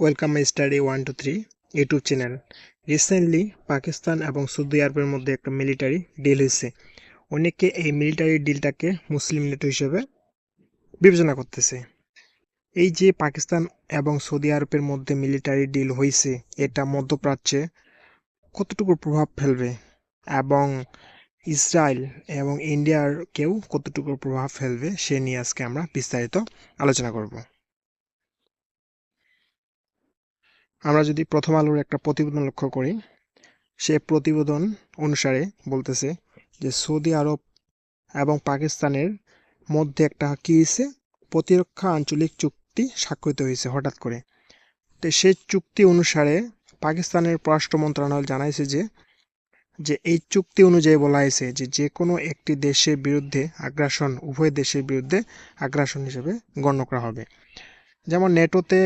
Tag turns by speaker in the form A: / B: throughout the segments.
A: Welcome my study one two three YouTube channel recently Pakistan এবং Saudi আরবের মধ্যে একটা মিলিটারি ডিল হয়েছে। অনেকে এই মিলিটারি ডিলটাকে মুসলিম নেটো হিসেবে বিবেচনা করতেছে। এই যে পাকিস্তান এবং সৌদি আরবের মধ্যে মিলিটারি ডিল হয়েছে, এটা মধ্যপ্রাচ্যে কতটুকু প্রভাব ফেলবে? এবং ইসরায়েল এবং ইন্ডিয়ার কেউ কতটুকু প্রভাব ফেলবে, সে নিয়ে আজকে আমরা বিস্তারিত আলোচনা করব। আমরা যদি প্রথম আলোর একটা প্রতিবেদন লক্ষ্য করি, সে প্রতিবেদন অনুসারে বলতেছে যে সৌদি আরব এবং পাকিস্তানের মধ্যে একটা কী হয়েছে? প্রতিরক্ষা আঞ্চলিক চুক্তি স্বাক্ষরিত হয়েছে হঠাৎ করে। তো সেই চুক্তি অনুসারে পাকিস্তানের পররাষ্ট্র মন্ত্রণালয় জানাইছে যে যে এই চুক্তি অনুযায়ী বলা হয়েছে যে যে কোনো একটি দেশের বিরুদ্ধে আগ্রাসন, উভয় দেশের বিরুদ্ধে আগ্রাসন হিসেবে গণ্য করা হবে। যেমন নেটোতে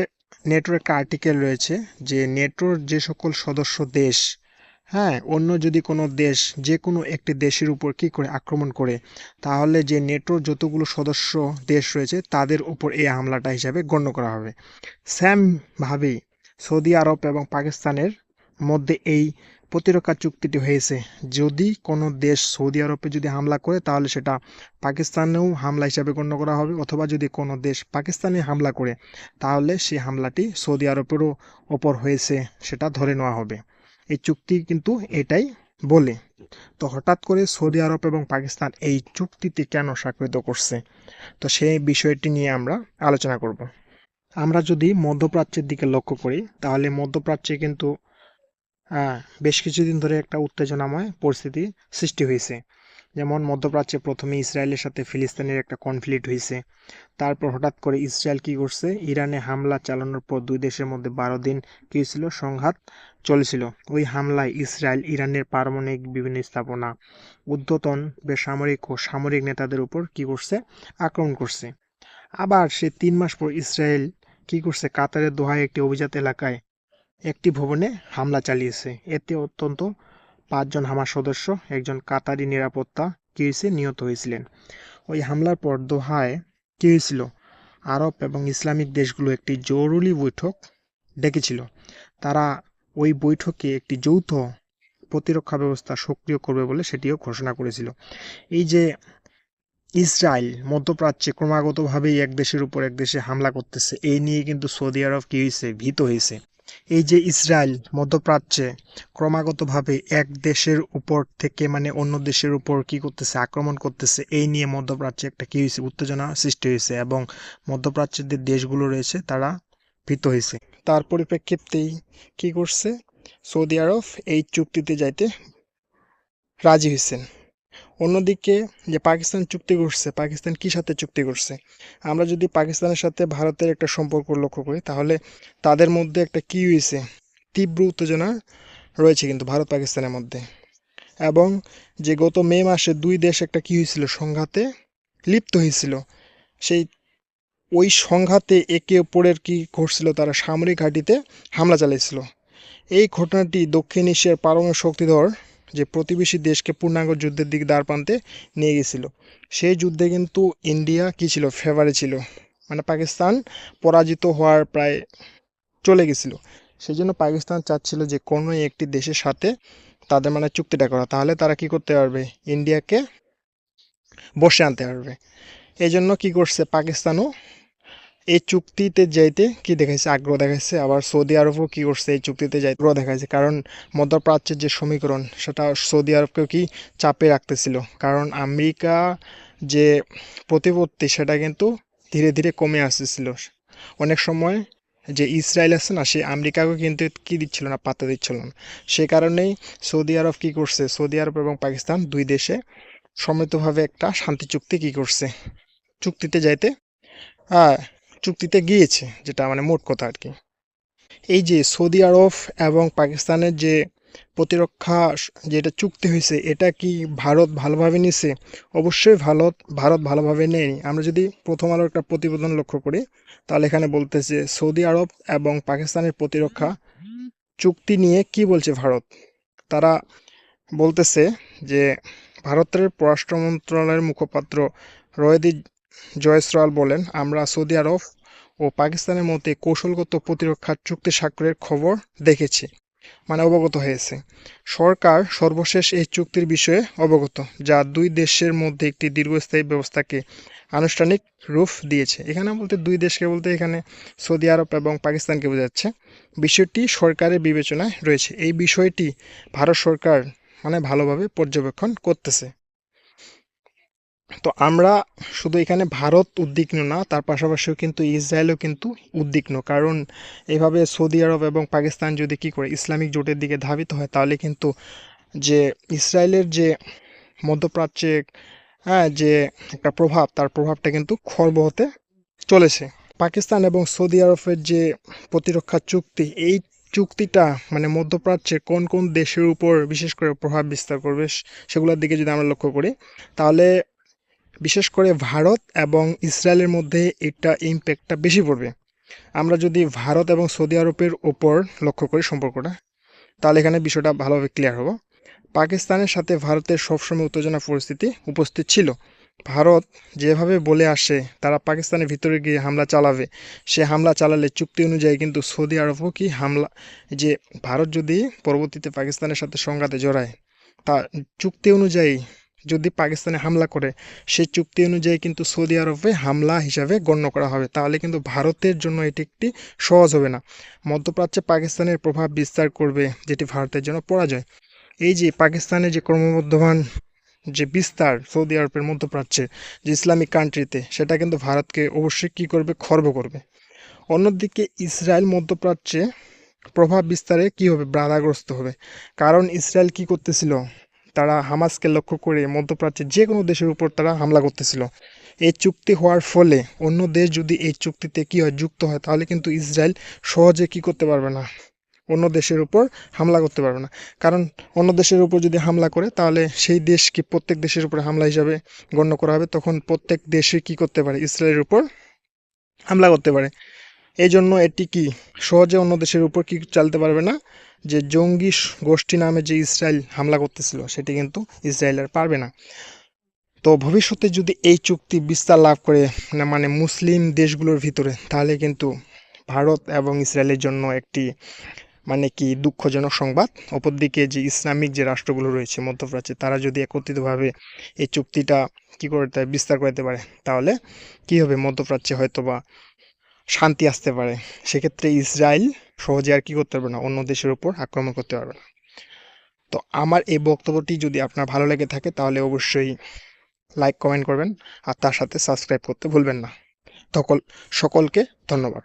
A: একটা আর্টিকেল রয়েছে যে নেটোর যে সকল সদস্য দেশ হ্যাঁ অন্য যদি কোনো দেশ, যে কোনো একটি দেশের উপর কী করে আক্রমণ করে, তাহলে যে নেটোর যতগুলো সদস্য দেশ রয়েছে, তাদের উপর এই হামলাটা হিসাবে গণ্য করা হবে। স্যামভাবেই সৌদি আরব এবং পাকিস্তানের মধ্যে এই প্রতিরক্ষা চুক্তিটি হয়েছে। যদি কোনো দেশ সৌদি আরবে যদি হামলা করে, তাহলে সেটা পাকিস্তানেও হামলা হিসাবে গণ্য করা হবে, অথবা যদি কোনো দেশ পাকিস্তানে হামলা করে, তাহলে সেই হামলাটি সৌদি আরবেরও ওপর হয়েছে, সেটা ধরে নেওয়া হবে। এই চুক্তি কিন্তু এটাই বলে। তো হঠাৎ করে সৌদি আরব এবং পাকিস্তান এই চুক্তিতে কেন স্বাক্ষরিত করছে? তো সেই বিষয়টি নিয়ে আমরা আলোচনা করব। আমরা যদি মধ্যপ্রাচ্যের দিকে লক্ষ্য করি, তাহলে মধ্যপ্রাচ্যে কিন্তু বেশ কিছুদিন ধরে একটা উত্তেজনাময় পরিস্থিতি সৃষ্টি হয়েছে। যেমন মধ্যপ্রাচ্যে প্রথমে ইসরায়েলের সাথে ফিলিস্তিনের একটা কনফ্লিক্ট হয়েছে। তারপর হঠাৎ করে ইসরায়েল কি করছে? ইরানে হামলা চালানোর পর দুই দেশের মধ্যে বারো দিন কী ছিল সংঘাত চলেছিল। ওই হামলায় ইসরায়েল ইরানের পারমাণবিক বিভিন্ন স্থাপনা, উদ্ধতন বেসামরিক ও সামরিক নেতাদের উপর কি করছে? আক্রমণ করছে। আবার সে তিন মাস পর ইসরায়েল কী করছে? কাতারের দোহায় একটি অভিজাত এলাকায় একটি ভবনে হামলা চালিয়েছে। এতে অত্যন্ত পাঁচজন হামার সদস্য, একজন কাতারি নিরাপত্তা কিরিসে নিহত হয়েছিলেন। ওই হামলার পর দোহায় কী হয়েছিল আরব এবং ইসলামিক দেশগুলো একটি জরুরি বৈঠক ডেকেছিল। তারা ওই বৈঠকে একটি যৌথ প্রতিরক্ষা ব্যবস্থা সক্রিয় করবে বলে সেটিও ঘোষণা করেছিল। এই যে ইসরায়েল মধ্যপ্রাচ্যে ক্রমাগতভাবেই এক দেশের উপর এক দেশে হামলা করতেছে এই নিয়ে কিন্তু সৌদি আরব কী হয়েছে ভীত হয়েছে। এই যে ইসরায়েল মধ্যপ্রাচ্যে ক্রমাগতভাবে এক দেশের উপর থেকে মানে অন্য দেশের উপর কি করতেছে, আক্রমণ করতেছে, এই নিয়ে মধ্যপ্রাচ্যে একটা কি হয়েছে, উত্তেজনা সৃষ্টি হয়েছে এবং মধ্যপ্রাচ্যের যে দেশগুলো রয়েছে তারা ভীত হয়েছে। তার পরিপ্রেক্ষিতেই কি করছে? সৌদি আরব এই চুক্তিতে যাইতে রাজি হয়েছেন। অন্যদিকে যে পাকিস্তান চুক্তি করছে, পাকিস্তান কি সাথে চুক্তি করছে? আমরা যদি পাকিস্তানের সাথে ভারতের একটা সম্পর্ক লক্ষ্য করি, তাহলে তাদের মধ্যে একটা কি হয়েছে? তীব্র উত্তেজনা রয়েছে কিন্তু ভারত পাকিস্তানের মধ্যে। এবং যে গত মে মাসে দুই দেশ একটা কি হয়েছিল? সংঘাতে লিপ্ত হয়েছিল। সেই ওই সংঘাতে একে অপরের কি ঘটছিল? তারা সামরিক ঘাঁটিতে হামলা চালিয়েছিল এই ঘটনাটি দক্ষিণ এশিয়ার পারমাণবিক শক্তিধর যে প্রতিবেশী দেশকে পূর্ণাঙ্গ যুদ্ধের দিকে দ্বার প্রান্তে নিয়ে গেছিল। সেই যুদ্ধে কিন্তু ইন্ডিয়া কি ছিল? ফেভারে ছিল। মানে পাকিস্তান পরাজিত হওয়ার প্রায় চলে গেছিল। সেই জন্য পাকিস্তান চাচ্ছিল যে কোনো একটি দেশের সাথে তাদের মানে চুক্তিটা করা। তাহলে তারা কি করতে পারবে? ইন্ডিয়াকে বসে আনতে পারবে। এই জন্য কী করছে? পাকিস্তানও এই চুক্তিতে যাইতে কি দেখাইছে? আগ্রহ দেখাইছে। আবার সৌদি আরবও কি করছে? এই চুক্তিতে যাইতে আগ্রহ দেখাইছে। কারণ মধ্যপ্রাচ্যের যে সমীকরণ, সেটা সৌদি আরবকেও কি চাপে রাখতেছিল? কারণ আমেরিকা যে প্রতিপত্তি, সেটা কিন্তু ধীরে ধীরে কমে আসতেছিল। অনেক সময় যে ইসরায়েল আছে না, সে আমেরিকাকেও কিন্তু কি দিচ্ছিল না, পাত্তা দিচ্ছিল না। সে কারণেই সৌদি আরব কি করছে? সৌদি আরব এবং পাকিস্তান দুই দেশে সম্মিলিতভাবে একটা শান্তি চুক্তি কি করছে? চুক্তিতে যাইতে হ্যাঁ চুক্তিতে গিয়েছে, যেটা মানে মোট কথা আর কি। এই যে সৌদি আরব এবং পাকিস্তানের যে প্রতিরক্ষা যেটা চুক্তি হয়েছে, এটা কি ভারত ভালোভাবে নিছে অবশ্যই ভারত ভারত ভালোভাবে নেয়নি। আমরা যদি প্রথম আলোর একটা প্রতিবেদন লক্ষ্য করি, তাহলে এখানে বলতেছে সৌদি আরব এবং পাকিস্তানের প্রতিরক্ষা চুক্তি নিয়ে কি বলছে ভারত? তারা বলতেছে যে ভারতের পররাষ্ট্র মন্ত্রণালয়ের মুখপাত্র রয়েদি জয়সওয়াল বলেন, আমরা সৌদি আরব ও পাকিস্তানের মধ্যে কৌশলগত প্রতিরক্ষা চুক্তি স্বাক্ষরের খবর দেখেছি মানে অবগত হয়েছে। সরকার সর্বশেষ এই চুক্তির বিষয়ে অবগত, যা দুই দেশের মধ্যে একটি দীর্ঘস্থায়ী ব্যবস্থাকে আনুষ্ঠানিক রূপ দিয়েছে। এখানে বলতে দুই দেশকে বলতে এখানে সৌদি আরব এবং পাকিস্তানকে বোঝাচ্ছে। বিষয়টি সরকারের বিবেচনায় রয়েছে। এই বিষয়টি ভারত সরকার মানে ভালোভাবে পর্যবেক্ষণ করতেছে। তো আমরা শুধু এখানে ভারত উদ্বিগ্ন না, তার পাশাপাশিও কিন্তু ইসরায়েলও কিন্তু উদ্বিগ্ন। কারণ এভাবে সৌদি আরব এবং পাকিস্তান যদি কি করে ইসলামিক জোটের দিকে ধাবিত হয়, তাহলে কিন্তু যে ইসরায়েলের যে মধ্যপ্রাচ্যে হ্যাঁ যে একটা প্রভাব, তার প্রভাবটা কিন্তু খর্ব হতে চলেছে। পাকিস্তান এবং সৌদি আরবের যে প্রতিরক্ষা চুক্তি, এই চুক্তিটা মানে মধ্যপ্রাচ্যের কোন কোন দেশের উপর বিশেষ করে প্রভাব বিস্তার করবে, সেগুলোর দিকে যদি আমরা লক্ষ্য করি, তাহলে বিশেষ করে ভারত এবং ইসরায়েলের মধ্যে এটা ইম্প্যাক্টটা বেশি পড়বে। আমরা যদি ভারত এবং সৌদি আরবের ওপর লক্ষ্য করি সম্পর্কটা, তাহলে এখানে বিষয়টা ভালোভাবে ক্লিয়ার হব। পাকিস্তানের সাথে ভারতের সবসময় উত্তেজনা পরিস্থিতি উপস্থিত ছিল। ভারত যেভাবে বলে আসে, তারা পাকিস্তানের ভিতরে গিয়ে হামলা চালাবে। সে হামলা চালালে চুক্তি অনুযায়ী কিন্তু সৌদি আরবও কি হামলা, যে ভারত যদি পরবর্তীতে পাকিস্তানের সাথে সংঘাতে জড়ায়, তা চুক্তি অনুযায়ী যদি পাকিস্তানে হামলা করে, সেই চুক্তি অনুযায়ী কিন্তু সৌদি আরবে হামলা হিসাবে গণ্য করা হবে। তাহলে কিন্তু ভারতের জন্য এটি একটি সহজ হবে না। মধ্যপ্রাচ্যে পাকিস্তানের প্রভাব বিস্তার করবে, যেটি ভারতের জন্য পরাজয়। এই যে পাকিস্তানের যে ক্রমবর্ধমান যে বিস্তার সৌদি আরবের মধ্যপ্রাচ্যে, যে ইসলামিক কান্ট্রিতে, সেটা কিন্তু ভারতকে অবশ্যই কী করবে? খর্ব করবে। অন্যদিকে ইসরায়েল মধ্যপ্রাচ্যে প্রভাব বিস্তারে কী হবে? বাধাগ্রস্ত হবে। কারণ ইসরায়েল কি করতেছিল? তারা হামাসকে লক্ষ্য করে মধ্যপ্রাচ্যের যে কোনো দেশের উপর তারা হামলা করতেছিল। এই চুক্তি হওয়ার ফলে অন্য দেশ যদি এই চুক্তিতে কী হয়, যুক্ত হয়, তাহলে কিন্তু ইসরায়েল সহজে কি করতে পারবে না? অন্য দেশের উপর হামলা করতে পারবে না। কারণ অন্য দেশের উপর যদি হামলা করে, তাহলে সেই দেশকে প্রত্যেক দেশের উপরে হামলা হিসাবে গণ্য করা হবে। তখন প্রত্যেক দেশে কি করতে পারে? ইসরায়েলের উপর হামলা করতে পারে। এই জন্য এটি কি সহজে অন্য দেশের উপর কি চালতে পারবে না? যে জঙ্গি গোষ্ঠী নামে যে ইসরায়েল হামলা করতেছিল, সেটি কিন্তু ইসরায়েল আর পারবে না। তো ভবিষ্যতে যদি এই চুক্তি বিস্তার লাভ করে মানে মুসলিম দেশগুলোর ভিতরে, তাহলে কিন্তু ভারত এবং ইসরায়েলের জন্য একটি মানে কি দুঃখজনক সংবাদ। অপরদিকে যে ইসলামিক যে রাষ্ট্রগুলো রয়েছে, মধ্যপ্রাচ্যে, তারা যদি একত্রিতভাবে এই চুক্তিটা কি করতে, বিস্তার করতে পারে, তাহলে কি হবে? মধ্যপ্রাচ্যে হয়তো বা শান্তি আসতে পারে। সেক্ষেত্রে ইসরায়েল সহজে আর কি করতে পারবে না, অন্য দেশের উপর আক্রমণ করতে পারবে না। তো আমার এই বক্তব্যটি যদি আপনার ভালো লেগে থাকে, তাহলে অবশ্যই লাইক কমেন্ট করবেন। আর তার সাথে সাবস্ক্রাইব করতে ভুলবেন না। তখন সকলকে ধন্যবাদ।